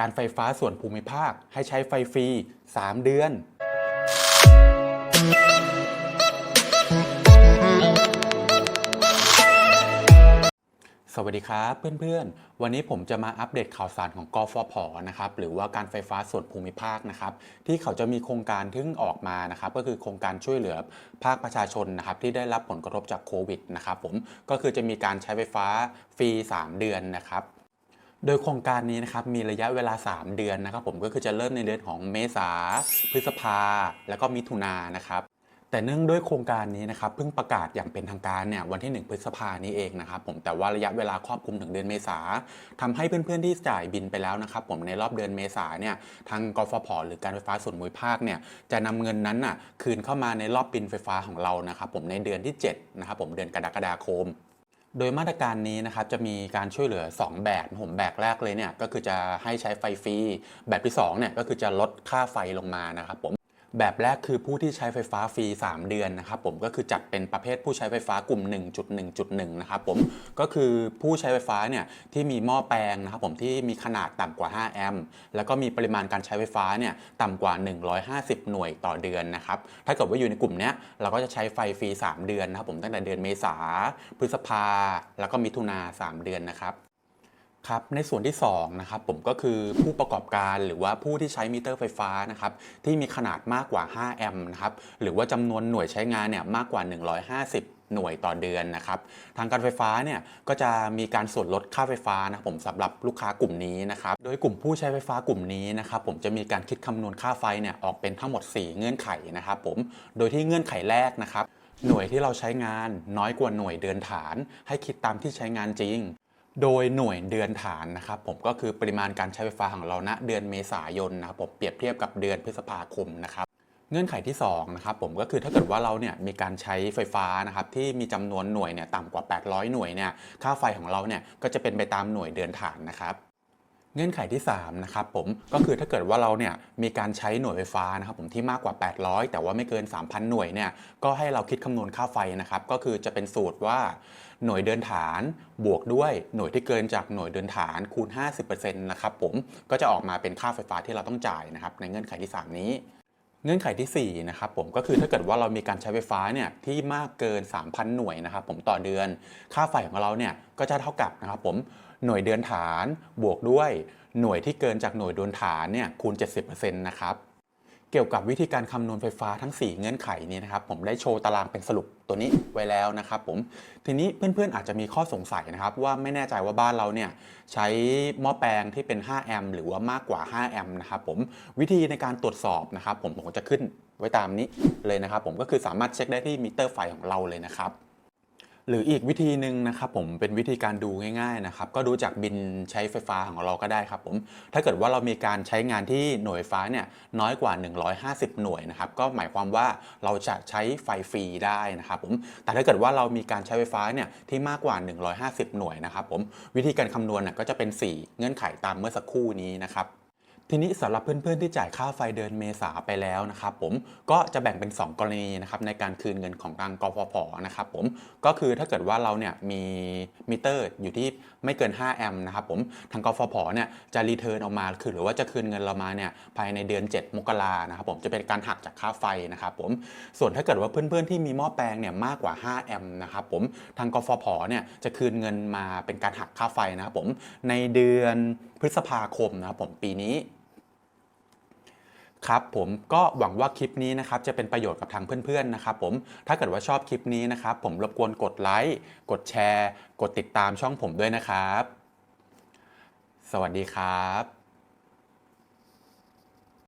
การไฟฟ้าส่วนภูมิภาคให้ใช้ไฟฟรี 3 เดือน สวัสดีครับเพื่อนๆ วันนี้ผมจะมาอัปเดตข่าวสารของกฟผนะครับหรือว่าการไฟฟ้าส่วนภูมิภาคนะครับที่เขาจะมีโครงการทึ่งออกมานะครับก็คือโครงการช่วยเหลือภาคประชาชนนะครับที่ได้รับผลกระทบจากโควิดนะครับผมก็คือจะมีการใช้ไฟฟ้าฟรี 3 เดือนนะครับ โดยโครงการนี้นะครับมีระยะเวลา 3 เดือนนะครับผมก็คือจะเริ่มในเดือนของเมษาพฤษภา แล้วก็มิถุนานะครับแต่เนื่องด้วยโครงการนี้นะครับเพิ่งประกาศอย่างเป็นทางการเนี่ยวันที่ 1 พฤษภานี้เองนะครับผมแต่ว่าระยะเวลาครอบคลุมถึงเดือนเมษาทำให้เพื่อนๆที่จ่ายบินไปแล้วนะครับผมในรอบเดือนเมษาเนี่ยทางกฟผหรือการไฟฟ้าส่วนภูมิภาคเนี่ยจะนำเงินนั้นน่ะคืนเข้ามาในรอบบินไฟฟ้าของเรานะครับผมในเดือนที่7นะครับผมเดือนกรกฎาคม โดยมาตรการนี้นะครับจะมีการช่วยเหลือ 2 แบบผมแบบแรกเลยเนี่ยก็คือจะให้ใช้ไฟฟรีแบบที่2เนี่ยก็คือจะลดค่าไฟลงมานะครับผม แบบแรกคือผู้ที่ใช้ไฟฟ้าฟรี 3 เดือนนะครับผมก็คือจัดเป็นประเภทผู้ใช้ไฟฟ้ากลุ่ม 1.1.1 นะครับผมก็คือผู้ใช้ไฟฟ้าเนี่ยที่มีหม้อแปลงนะครับผมที่มีขนาดต่ำกว่า 5 แอมป์แล้วก็มีปริมาณการใช้ไฟฟ้าเนี่ยต่ำกว่า 150 หน่วยต่อเดือนนะครับถ้าเกิดว่าอยู่ในกลุ่มเนี้ยเราก็จะใช้ไฟฟรี 3 เดือนนะครับผมตั้งแต่เดือนเมษาพฤษภาแล้วก็มิถุนา3 เดือนนะครับ ครับในส่วนที่2นะครับผมก็คือผู้ประกอบการหรือว่าผู้ที่ใช้มิเตอร์ไฟฟ้านะครับที่มีขนาดมากกว่า 5 แอมป์นะครับหรือว่าจำนวนหน่วยใช้งานเนี่ยมากกว่า 150หน่วยต่อเดือนนะครับ ทางการไฟฟ้าเนี่ยก็จะมีการส่วนลดค่าไฟฟ้านะผมสำหรับลูกค้ากลุ่มนี้นะครับ โดยกลุ่มผู้ใช้ไฟฟ้ากลุ่มนี้นะครับผมจะมีการคิดคำนวณค่าไฟเนี่ยออกเป็นทั้งหมด 4 เงื่อนไขนะครับผม โดยที่เงื่อนไขแรกนะครับหน่วยที่เราใช้งานน้อยกว่าหน่วยเดือนฐาน ให้คิดตามที่ใช้งานจริง โดยหน่วยเดือนฐานนะครับผมก็คือปริมาณการใช้ไฟฟ้าของเราณเดือนเมษายนนะครับผมเปรียบเทียบกับเดือนพฤษภาคมนะครับเงื่อนไขที่2นะครับผมก็คือถ้าเกิดว่าเราเนี่ยมีการใช้ไฟฟ้านะครับที่มีจำนวนหน่วยเนี่ยต่ำกว่า 800 หน่วยเนี่ยค่าไฟของเราเนี่ยก็จะเป็นไปตามหน่วยเดือนฐานนะครับเงื่อนไขที่3นะครับผมก็คือถ้าเกิดว่าเราเนี่ยมีการใช้หน่วยไฟฟ้านะครับผมที่มากกว่า 800 แต่ว่าไม่เกิน 3,000 หน่วยเนี่ยก็ให้เราคิดคำนวณค่าไฟนะครับก็คือจะเป็นสูตรว่า หน่วยเดินฐานบวกด้วยหน่วยที่เกินจากหน่วยเดินฐานคูณ 50%นะครับผมก็จะออกมาเป็นค่าไฟฟ้าที่เราต้องจ่ายนะครับในเงื่อนไขที่ 3 นี้เงื่อนไขที่4นะครับผมก็คือถ้าเกิดว่าเรามีการใช้ไฟฟ้าเนี่ยที่มากเกิน 3,000 หน่วยนะครับผมต่อเดือน ค่าไฟของเราเนี่ยก็จะเท่ากับนะครับผมหน่วยเดือนฐานบวกด้วยหน่วยที่เกินจากหน่วยเดือนฐานเนี่ยคูณ 70%นะครับ เกี่ยวกับวิธีการคำนวณไฟฟ้าทั้ง 4 เงื่อนไขนี้นะครับผมได้โชว์ตารางเป็นสรุปตัวนี้ไว้แล้วนะครับผมทีนี้เพื่อนๆอาจจะมีข้อสงสัยนะครับว่าไม่แน่ใจว่าบ้านเราเนี่ยใช้หม้อแปลงที่เป็น 5 แอมป์หรือว่ามากกว่า 5 แอมป์นะครับผมวิธีในการตรวจสอบนะครับผมผมจะขึ้นไว้ตามนี้เลยนะครับผมก็คือสามารถเช็คได้ที่มิเตอร์ไฟของเราเลยนะครับ หรืออีกวิธีหนึ่งนะครับผมเป็นวิธีการดูง่ายๆนะครับก็ดูจากบินใช้ไฟฟ้าของเราก็ได้ครับผมถ้าเกิดว่าเรามีการใช้งานที่หน่วยไฟฟ้าเนี่ยน้อยกว่า 150 หน่วยนะครับก็หมายความว่าเราจะใช้ไฟฟรีได้นะครับผมแต่ถ้าเกิดว่าเรามีการใช้ไฟฟ้าเนี่ยที่มากกว่า 150 หน่วยนะครับผมวิธีการคำนวณก็จะเป็น 4 เงื่อนไขตามเมื่อสักครู่นี้นะครับ ทีนี้สำหรับเพื่อนๆที่จ่ายค่าไฟเดือนเมษาไปแล้วนะครับผมก็จะแบ่งเป็น 2 กรณีนะครับในการคืนเงินของทางกฟผนะครับผมก็คือถ้าเกิดว่าเราเนี่ยมีมิเตอร์อยู่ที่ไม่เกิน 5 แอมป์นะครับผมทางกฟผเนี่ยจะรีเทิร์นออกมาคือหรือว่าจะคืนเงินเรามาเนี่ยภายในเดือน 7 มกรานะครับผมจะเป็นการหักจากค่าไฟนะครับผมส่วนถ้าเกิดว่าเพื่อนๆที่มีหม้อแปลงเนี่ยมากกว่า 5 แอมป์นะครับผมทางกฟผเนี่ยจะคืนเงินมาเป็นการหักค่าไฟนะครับผมในเดือนพฤษภาคมนะครับผมปีนี้ ครับผมก็หวังว่าคลิปนี้นะครับจะเป็นประโยชน์กับทางเพื่อนๆนะครับผมถ้าเกิดว่าชอบคลิปนี้นะครับผมรบกวนกดไลค์กดแชร์ กดติดตามช่องผมด้วยนะครับ สวัสดีครับ